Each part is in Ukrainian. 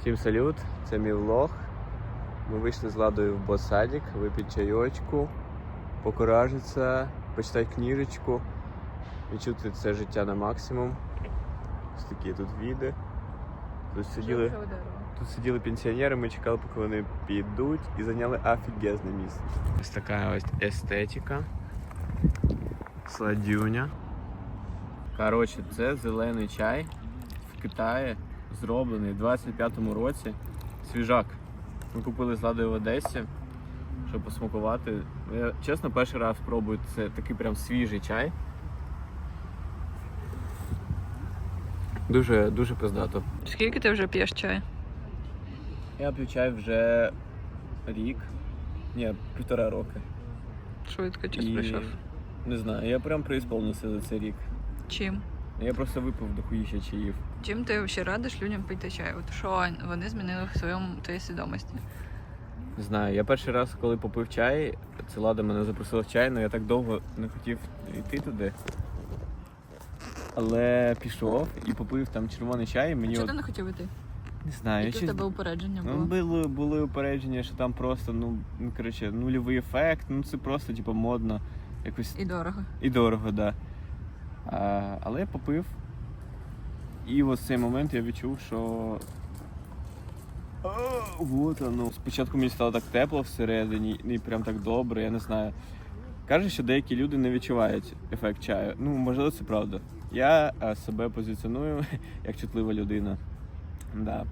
Всім салют, це мій влог. Ми вийшли з Ладою в босадик, випити чайочку, покуражитися, почитати книжечку, відчути це життя на максимум. Ось такі тут віди. Тут сиділи, тут сиділи пенсіонери, ми чекали, поки вони підуть і зайняли офігезне місце. Ось така ось естетика. Сладюня. Коротше, це зелений чай в Китаї, зроблений в 25-му році. Свіжак. Ми купили з Ладою в Одесі, щоб посмакувати. Я чесно перший раз пробую це такий прям свіжий чай. Дуже, дуже пиздато. Скільки ти вже п'єш чай? Я п'ю чай вже рік. Ні, півтора роки. Швидко час І пройшов. Не знаю, я прям преісполнився за цей рік. Чим? Я просто випив дохуїща чаїв. Чим ти ще радиш людям пити чай? От що вони змінили в своєму твоїй свідомості? Не знаю, я перший раз, коли попив чай, це Лада мене запросила в чай, але я так довго не хотів йти туди. Але пішов і попив там червоний чай, і мені Чого от, ти не хотів іти? не знаю, я Яке в щось... тебе упередження Ну, було? були, були упередження, що там просто, ну, ну коротше, нульовий ефект, ну це просто, типу, модно, якось І дорого. і дорого, да. А, але я попив. І ось цей момент я відчув, що. Вот оно. Спочатку мені стало так тепло всередині, і прям так добре, я не знаю. Каже, що деякі люди не відчувають ефект чаю. Ну, можливо, це правда. Я себе позиціоную як чутлива людина. Да.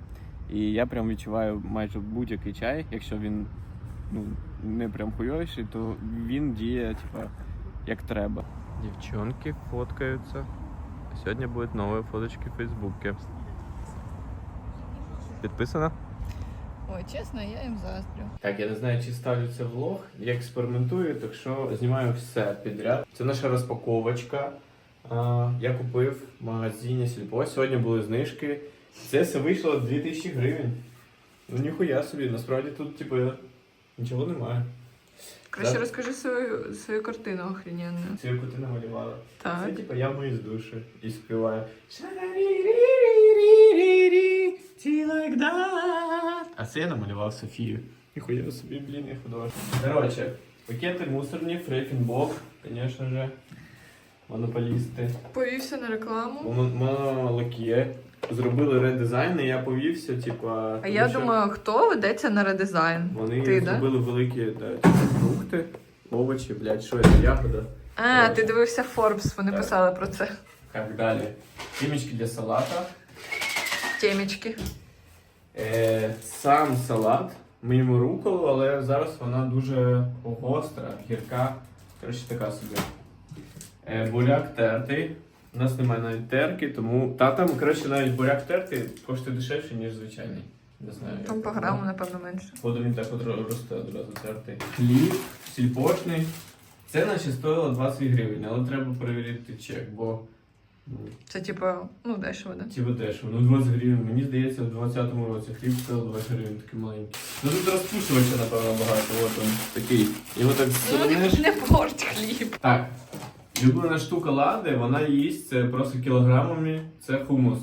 І я прям відчуваю майже будь-який чай, якщо він ну, не прям хуйовіший, то він діє, типа, як треба. Дівчонки фоткаються. Сьогодні будуть нові фоточки в Фейсбуці. Підписана? Ой, чесно, я їм заздрю. Так, я не знаю, чи ставлю це влог. Я експериментую, так що знімаю все підряд. Це наша розпаковочка. А, Я купив в магазині Сільпо. Сьогодні були знижки. Це все вийшло 2000 гривень. Ну ніхуя собі, насправді тут, типу, нічого немає. Краще Да. розкажи свою, свою картину охрененну. Це яку ти намалювала. Це Так. типу я мию з душі і співаю. like that. А це я намалював Софію. Ніхуя собі, блін, я художник. Коротше, пакети мусорні, Фрейфінбок, звісно же. Монополісти. Повівся на рекламу. Монолакє. Зробили редизайн, і я повівся, типа. А я думаю, хто ведеться на редизайн? Вони ти, да? зробили великі да, типу, фрукти, овочі, блядь, що це, ягода. А, ти дивився Forbes, вони Так. писали про це. Так далі. Кімічки для салата. Темічки. Е, сам салат. Ми їмо руколу, але зараз вона дуже гостра, гірка. Коротше, така собі. Е, буряк тертий. У нас немає навіть терки, тому. Та там, коротше, навіть буряк тертий коштує дешевше, ніж звичайний. Не знаю. Там як по граму, напевно, менше. Походу він так от росте одразу тертий. Хліб, сільпошний. Це наче стоїло 20 гривень, але треба перевірити чек, бо ну, Це типу, ну дешево, да? Типа дешево. Ну 20 гривень. Мені здається, в 20-му році хліб стоїв 20 гривень, такий маленький. Ну тут розпушувача, напевно, багато. От він такий. Його так Ну не порть хліб. Так. Улюблена штука лади, вона їсть це просто кілограмами. Це хумус.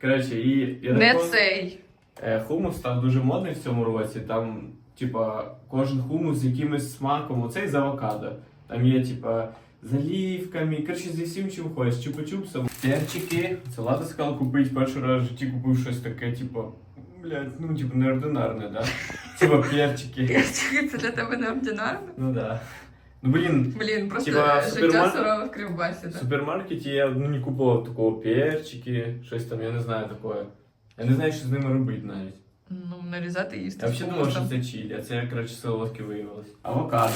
Коротше, і я Не так цей. Е, Хумус став дуже модний в цьому році. Там, типа, кожен хумус з якимось смаком. Оцей з авокадо. Там є, типа, з оливками, коротше, зі всім чим хочеш, чупа-чупсом. Перчики. Це Лада сказала купити перший раз в житті купив щось таке, типа, блядь, ну, типа, неординарне, да? Типа перчики. Перчики це для тебе неординарно? Ну да. Ну блін, Блін, просто Типа, життя супермаркет- сурове в Кривбасі, в да? супермаркеті я ну, не купував такого перчики, щось там, я не знаю такое. Я не знаю, що з ними робити навіть. Ну, нарізати і їсти. Я взагалі думав, що це чилі, а це, коротше, солодке виявилось. Авокадо.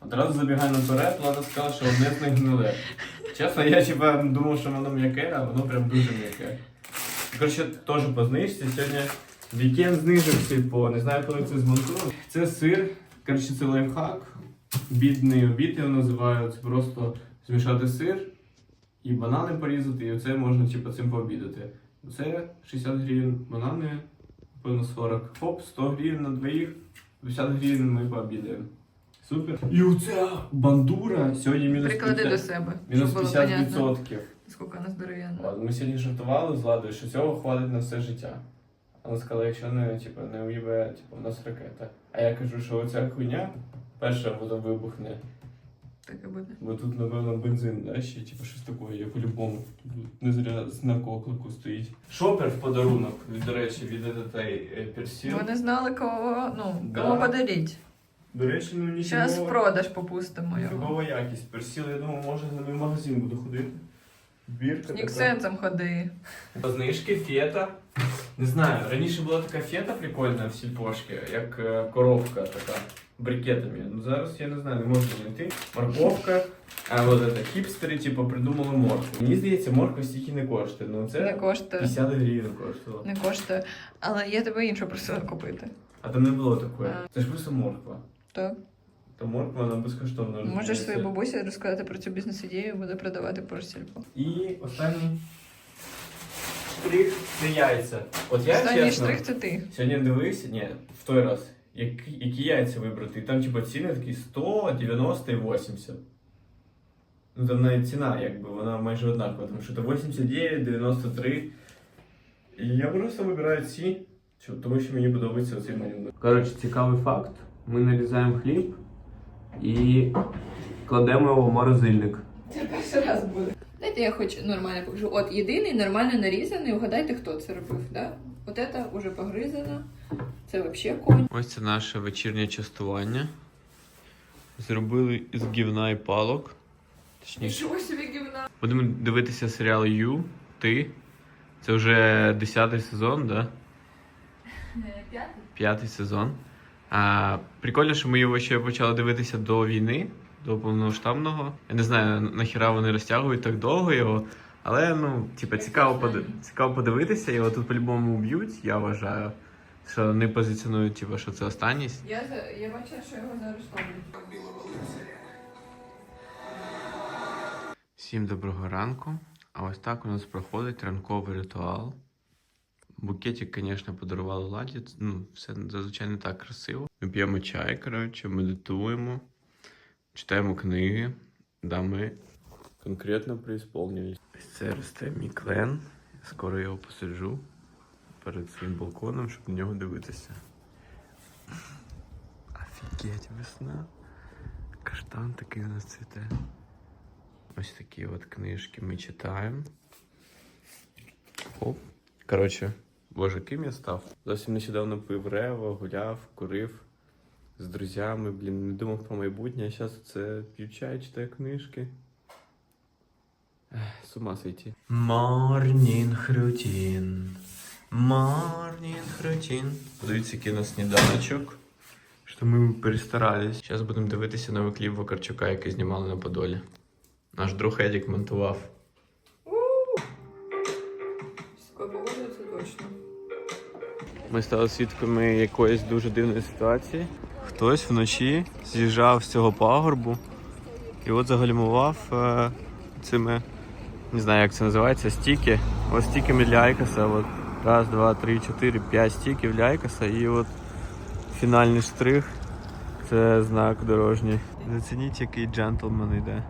Одразу забігаю наперед, Влада сказала, що одне з них гниле. Чесно, я типа думав, що воно м'яке, а воно прям дуже м'яке. Коротше, теж по знижці. Сьогодні вікенд знижок, типу, не знаю, коли це змонтую. Це сир, коротше, це лайфхак. Бідний обід його називають. Це просто змішати сир і банани порізати, і оце можна типу, цим пообідати. Це 60 гривень банани, напевно 40. Хоп, 100 гривень на двоїх, 50 гривень ми пообідаємо. Супер. І оця бандура сьогодні мінус Приклади 50, до себе, мінус щоб було 50 понятно, відсотків. скільки вона здоров'яна. Ладно, Ми сьогодні жартували з Ладою, що цього хватить на все життя. Вона сказала, якщо не, типу, не уїбе, типу, у нас ракета. А я кажу, що оця хуйня перша воно вибухне. Так і буде. Бо тут, напевно, бензин, да, ще типу щось таке, я по-любому. Тут не зря знак оклику стоїть. Шопер в подарунок, від, до речі, від этой персіл. Вони знали кого, ну, Да. кому подарити. До речі, ну нічого. Зараз в продаж попустимо його. Другова якість. Персіл, я думаю, може за ним в магазин буду ходити. Бірка. Ніксенсом ходи. Знижки, фета. Не знаю, раніше була така фета прикольна в сільпошки, як е, коробка така, брикетами. Ну зараз я не знаю, не можу знайти. Морковка, а от это, хіпстери, типу, придумали моркву. Мені здається, морква стільки не коштує. Ну Не це коштує. 50 гривень коштувало. Не коштує. Але я тебе іншу просила купити. А там не було такої. А. Це ж просто морква. Так. То морква вона безкоштовна. Можеш своїй бабусі розказати про цю бізнес-ідею, буде продавати поросільку. І останній штрих це яйця. От я Останній чесно, штрих це ти. Сьогодні дивився, ні, в той раз, які, які яйця вибрати. І там, типу, ціни такі 100, 90 і 80. Ну там навіть ціна, якби, вона майже однакова, тому що це 89, 93. І я просто вибираю ці, тому що мені подобається оцей малюнок. Коротше, цікавий факт. Ми нарізаємо хліб і кладемо його в морозильник. Це перший раз буде. Дайте я хоч нормально покажу. От єдиний нормально нарізаний. Угадайте, хто це робив, да? От це вже погризано. Це взагалі конь. Ось це наше вечірнє частування. Зробили із гівна і палок. Точніше. Нічого собі гівна. Будемо дивитися серіал Ю, Ти. Це вже 10 сезон, да? П'ятий? П'ятий сезон. А, прикольно, що ми його ще почали дивитися до війни, до повноштабного. Я не знаю, нахіра вони розтягують так довго його. Але ну, типа, цікаво, поди... цікаво подивитися, його тут по-любому б'ють, я вважаю. Що вони позиціонують, типу, що це останність. Я, я бачила, що його заарештовують. Всім доброго ранку. А ось так у нас проходить ранковий ритуал. Букетик, звісно, подарували Ладі. Ну, все зазвичай не так красиво. Ми п'ємо чай, коротше, медитуємо, читаємо книги. Да, ми конкретно преисполнились. Це росте мій клен. Скоро його посаджу перед своїм балконом, щоб на нього дивитися. Офігеть, весна. Каштан такий у нас цвіте. Ось такі от книжки ми читаємо. Оп. Коротше, боже, ким я став? Зовсім нещодавно пив рево, гуляв, курив з друзями, блін, не думав про майбутнє, а зараз це п'ю чай, читаю книжки. З ума сойти. Morning routine. Morning routine. Подивіться, який у нас сніданочок. Що ми перестарались. Зараз будемо дивитися новий кліп Вакарчука, який знімали на Подолі. Наш друг Едік монтував. Ми стали свідками якоїсь дуже дивної ситуації. Хтось вночі з'їжджав з цього пагорбу і от загальмував е, цими, не знаю, як це називається, стіки. Ось стіками для Айкоса. От раз, два, три, чотири, п'ять стіків для Айкоса. І от фінальний штрих це знак дорожній. Зацініть, який джентльмен йде.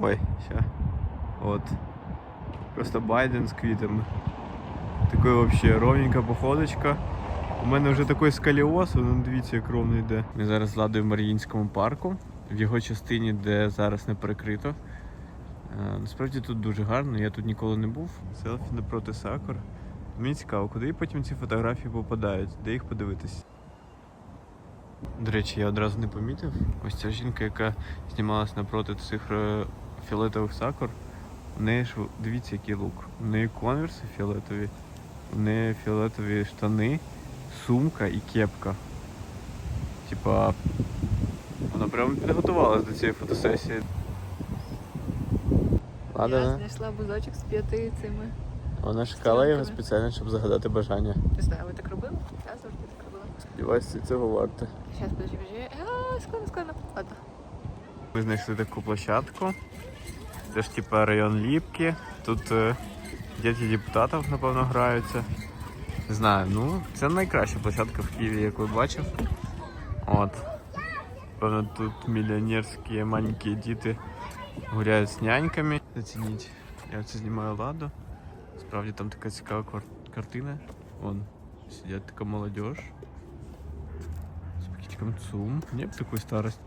Ой, ще. От. Просто Байден з квітами. Такой вообще ровненька походочка. У мене вже такий скаліоз, ну дивіться, як ровно йде. Ми зараз з Ладою в Мар'їнському парку, в його частині, де зараз не перекрито. Е, насправді тут дуже гарно, я тут ніколи не був. Селфі напроти сакур. Мені цікаво, куди потім ці фотографії попадають, де їх подивитись. До речі, я одразу не помітив. Ось ця жінка, яка знімалась напроти цих е, фіолетових сакур. У неї ж дивіться, який лук. У неї конверси фіолетові, у неї фіолетові штани, сумка і кепка. Типа, вона прямо підготувалась до цієї фотосесії. Я Ладно, знайшла бузочок з п'яти цими. вона шукала його спеціально, щоб загадати бажання. Не знаю, ви так робили? Я завжди так робила. Сподіваюся, цього варто. Зараз, подожди, подожди. А, складно, складно. Ладно. Ми знайшли таку площадку. Це ж типа район Ліпки. Тут е, діти депутатів, напевно, граються. Не знаю, ну це найкраща площадка в Києві, яку я бачив. От. Певно, тут мільйонерські маленькі діти гуляють з няньками. Зацініть. Я це знімаю ладу. Справді там така цікава квар- картина. Вон Сидят такая молодежь. С пакетиком ЦУМ. Нет такой старость.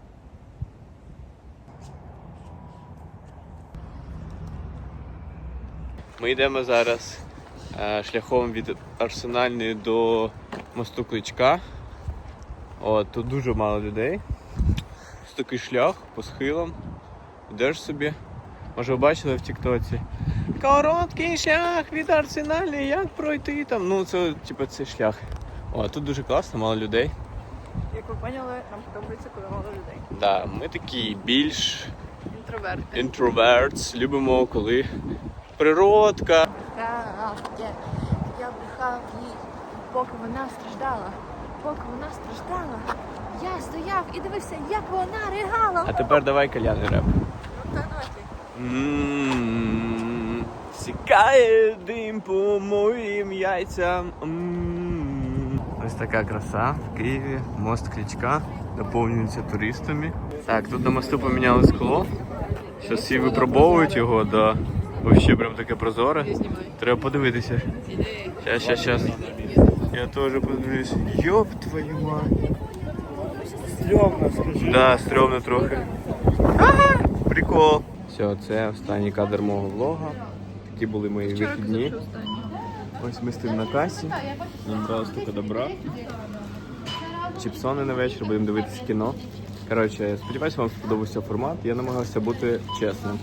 Ми йдемо зараз е, шляхом від Арсенальної до мосту Кличка. От, тут дуже мало людей. Ось такий шлях по схилам. Йдеш собі. Може ви бачили в Тіктоці. Короткий шлях від Арсенальної, як пройти там. Ну, це типу цей шлях. О, тут дуже класно, мало людей. Як ви поняли, нам подобається, коли мало людей. Да, ми такі більш Інтроверти. introverts, любимо, коли природка. Правде, я брехав їй, поки вона страждала. Поки вона страждала, я стояв і дивився, як вона ригала. А тепер давай кальяний реп. Ну, так, давайте. М, Сікає дим по моїм яйцям. Ось така краса в Києві. Мост Клічка наповнюється туристами. Так, тут на мосту поміняли скло. Зараз всі випробовують його, да. Вообще прям таке прозоре. Треба подивитися. Щас, щас, щас. Я теж подивлюсь. Йоп твою мать. Стрьомно, скажи. Да, стрьомно трохи. Ага, прикол. Все, це останній кадр мого влога. Такі були мої вихідні. Ось ми стоїмо на касі. Нам брали стільки добра. Чіпсони на вечір, будемо дивитися кіно. Коротше, сподіваюся, вам сподобався формат. Я намагався бути чесним.